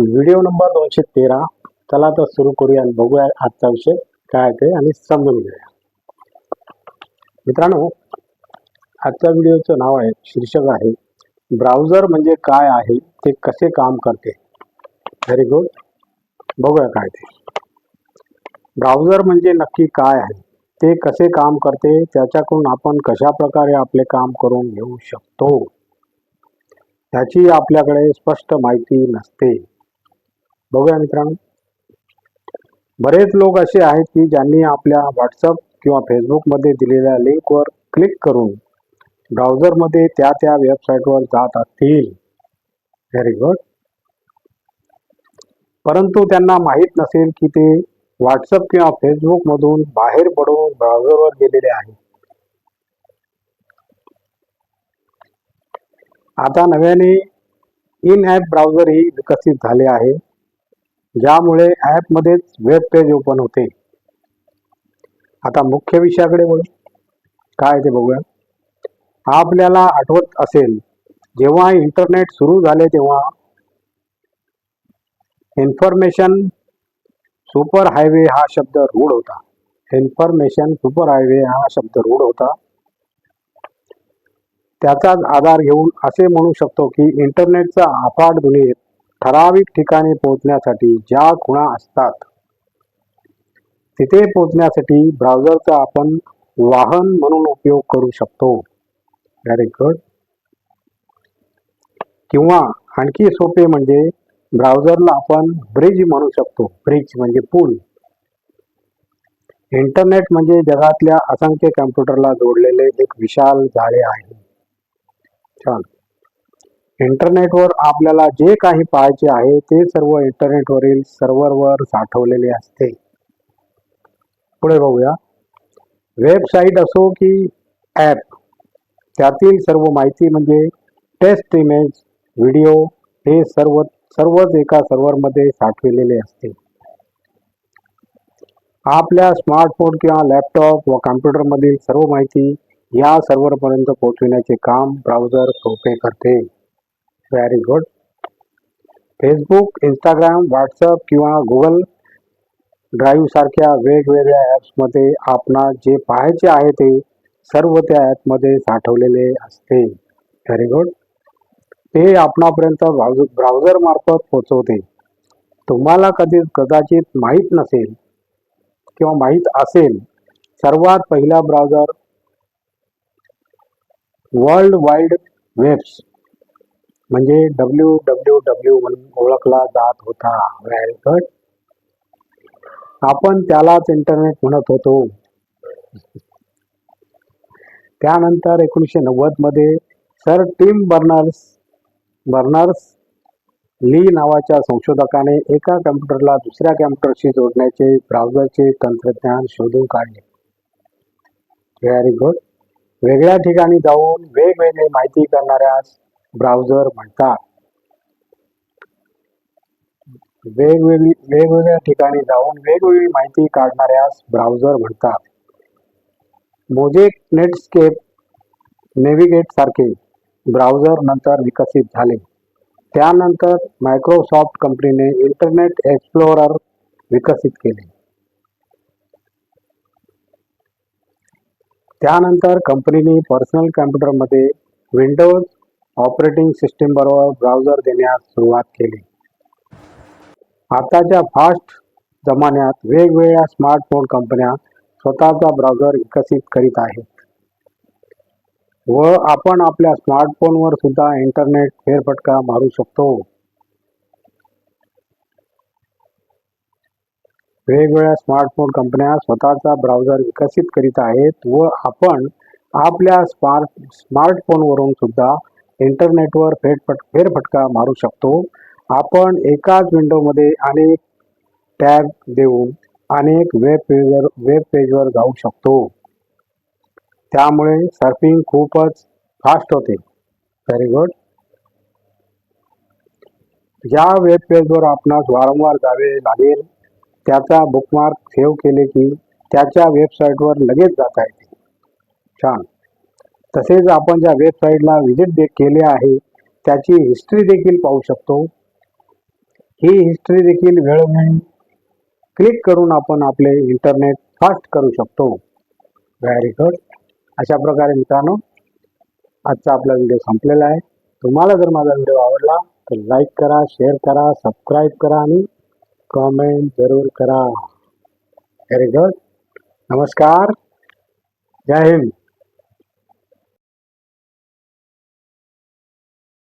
Video number दोनशे तेरा. चला तर सुरू करूया आणि बघूया आजचा विषय काय आहे ते आणि समजून घेऊया. मित्रांनो आजच्या व्हिडिओचं नाव आहे शीर्षक आहे ब्राउझर म्हणजे काय आहे? ते कसे काम करते? व्हेरी गुड बघूया काय ते. ब्राउझर म्हणजे नक्की काय आहे? ते कसे काम करते? त्याच्याकडून आपण कशा प्रकारे आपले काम करून घेऊ शकतो? याची आपल्याकडे स्पष्ट माहिती नसते. बघूया मित्रांनो. बरेच लोक असे आहेत की ज्यांनी आपल्या व्हॉट्सअप किंवा फेसबुकमध्ये दिलेल्या लिंकवर क्लिक करून ब्राउझरमध्ये त्या त्या वेबसाईटवर जात असतील. व्हेरी गुड परंतु त्यांना माहीत नसेल की ते व्हॉट्सअप किंवा फेसबुकमधून बाहेर पडून ब्राउझरवर गेलेले आहे आता नव्याने इन ॲप ब्राउझरही विकसित झाले आहे. ज्यामुळे ॲपमध्येच वेब पेज ओपन होते. आता मुख्य विषयाकडे बोलू काय ते बघूया. आपल्याला आठवत असेल जेव्हा इंटरनेट सुरू झाले तेव्हा इन्फॉर्मेशन सुपर हायवे हा शब्द रूढ होता. इन्फॉर्मेशन सुपर हायवे हा शब्द रूढ होता. त्याचाच आधार घेऊन असे म्हणू शकतो की इंटरनेटचा अफाट दुनियेत ठराविक ठिकाणी पोहोचण्यासाठी ज्या खुणा असतात तिथे पोहोचण्यासाठी ब्राउझरचा आपण वाहन म्हणून उपयोग करू शकतो. व्हेरी गुड किंवा आणखी सोपे म्हणजे ब्राउझरला आपण ब्रिज म्हणू शकतो. ब्रिज म्हणजे पूल. इंटरनेट म्हणजे जगातल्या असंख्य कम्प्युटरला जोडलेले एक विशाल जाळे आहे. छान. इंटरनेटवर आपल्याला जे काही पाहायचे आहे ते सर्व इंटरनेटवरील सर्व्हरवर साठवलेले असते. पुढे बघूया. वेबसाईट असो की ॲप त्यातील सर्व माहिती म्हणजे टेस्ट इमेज व्हिडिओ हे सर्व सर्वच एका सर्व्हरमध्ये साठविलेले असते. आपल्या स्मार्टफोन किंवा लॅपटॉप व कॉम्प्युटरमधील सर्व माहिती या सर्व्हरपर्यंत पोहोचविण्याचे काम ब्राउझर सोपे करते. Very good Facebook Instagram WhatsApp किंवा गुगल ड्राईव्ह सारख्या वेगवेगळ्या ॲप्समध्ये आपणास जे पाहायचे आहे ते सर्व त्या ॲपमध्ये साठवलेले असते. व्हेरी गुड ते आपणापर्यंत ब्राउझ ब्राउझर मार्फत तुम्हाला कधी कदाचित माहीत नसेल किंवा माहीत असेल सर्वात पहिला ब्राउझर वर्ल्ड वाईड वेब्स म्हणजे डब्ल्यू डब्ल्यू डब्ल्यू म्हणून ओळखला जात होता. व्हेरी आपण त्यालाच इंटरनेट म्हणत होतो. त्यानंतर एकोणीसशे नव्वदमध्ये sir Tim Berners Berners Lee नावाच्या संशोधकाने एका कम्प्युटरला दुसऱ्या कम्प्युटरशी जोडण्याचे ब्राउझरचे तंत्रज्ञान शोधून काढले. व्हेरी गुड वेगळ्या ठिकाणी जाऊन वेगवेगळी माहिती करणाऱ्या ब्राउझर म्हणतात. वेगवेगळी वेगवेगळ्या ठिकाणी जाऊन वेगवेगळी माहिती काढणाऱ्यास ब्राउझर म्हणतात. मोजेक नेटस्केप नेव्हिगेट सारखे ब्राउझर नंतर विकसित झाले. त्यानंतर मायक्रोसॉफ्ट कंपनीने इंटरनेट एक्सप्लोरर विकसित केले. त्यानंतर कंपनीने पर्सनल कॉम्प्युटरमध्ये विंडोज ऑपरेटिंग सिस्टीम बरोबर ब्राउझर देण्यास सुरुवात केली. आताच्या फास्ट जमान्यात वेगवेगळ्या स्मार्टफोन कंपन्या स्वतःचा ब्राउझर विकसित करीत आहेत. व आपण आपल्या स्मार्टफोनवर सुद्धा इंटरनेट फेरफटका मारू शकतो. वेगवेगळ्या स्मार्टफोन कंपन्या स्वतःचा ब्राउझर विकसित करीत आहेत व आपण आपल्या स्मार्ट स्मार्टफोनवरून सुद्धा इंटरनेटवर फेरफट फेरफटका मारू शकतो. आपण एकाच विंडोमध्ये अनेक टॅब देऊन अनेक वेब पेजवर वेब पेजवर जाऊ शकतो. त्यामुळे सर्फिंग खूपच फास्ट होते. व्हेरी गुड ज्या वेब पेजवर आपणास वारंवार जावे लागेल त्याचा बुकमार्क सेव्ह केले की त्याच्या वेबसाईटवर लगेच जाता येते. छान. तसेच आपण ज्या वेबसाईटला व्हिजिट दे केले आहे त्याची हिस्ट्री देखील पाहू शकतो. ही हिस्ट्री देखील वेळोवेळी क्लिक करून आपण आपले इंटरनेट फास्ट करू शकतो. व्हेरी गुड अशा प्रकारे मित्रांनो आजचा आपला व्हिडिओ संपलेला आहे. तुम्हाला जर माझा व्हिडिओ आवडला तर लाईक करा शेअर करा सबस्क्राईब करा आणि कमेंट जरूर करा. व्हेरी गुड नमस्कार. जय हिंद.